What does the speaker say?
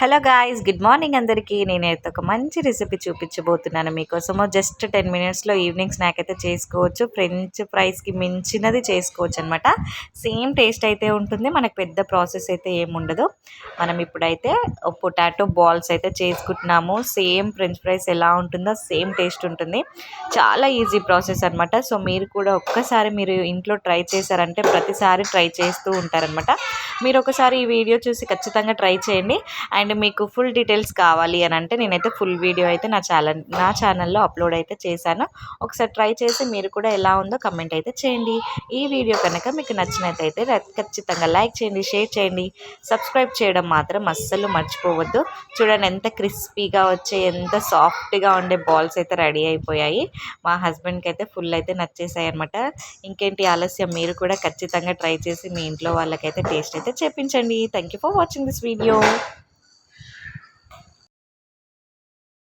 Hello guys good morning అందరికీ. నేనైతే ఒక మంచి రెసిపీ చూపించబోతున్నాను మీకోసము. జస్ట్ టెన్ మినిట్స్లో ఈవినింగ్ స్నాక్ అయితే చేసుకోవచ్చు. ఫ్రెంచ్ ఫ్రైస్కి మించినది చేసుకోవచ్చు అనమాట సేమ్ టేస్ట్ అయితే ఉంటుంది. మనకు పెద్ద ప్రాసెస్ అయితే ఏముండదు మనం ఇప్పుడైతే పొటాటో బాల్స్ అయితే చేసుకుంటున్నాము. సేమ్ ఫ్రెంచ్ ఫ్రైస్ ఎలా ఉంటుందో సేమ్ టేస్ట్ ఉంటుంది. చాలా ఈజీ ప్రాసెస్ అనమాట సో మీరు కూడా ఒక్కసారి మీరు ఇంట్లో ట్రై చేశారంటే ప్రతిసారి ట్రై చేస్తూ ఉంటారనమాట మీరు ఒకసారి ఈ వీడియో చూసి ఖచ్చితంగా ట్రై చేయండి. అండ్ అండ్ మీకు ఫుల్ డీటెయిల్స్ కావాలి అని అంటే నేనైతే ఫుల్ వీడియో అయితే నా ఛానల్ నా ఛానల్లో అప్లోడ్ అయితే చేశాను. ఒకసారి ట్రై చేసి మీరు కూడా ఎలా ఉందో కమెంట్ అయితే చేయండి. ఈ వీడియో కనుక మీకు నచ్చినట్టయితే ఖచ్చితంగా లైక్ చేయండి షేర్ చేయండి. సబ్స్క్రైబ్ చేయడం మాత్రం అస్సలు మర్చిపోవద్దు. చూడండి ఎంత క్రిస్పీగా వచ్చే ఎంత సాఫ్ట్గా ఉండే బాల్స్ అయితే రెడీ అయిపోయాయి. మా హస్బెండ్కి అయితే ఫుల్ అయితే నచ్చేసాయి అనమాట ఇంకేంటి ఆలస్యం? మీరు కూడా ఖచ్చితంగా ట్రై చేసి మీ ఇంట్లో వాళ్ళకైతే టేస్ట్ అయితే చేపించండి. Thank you for watching this video.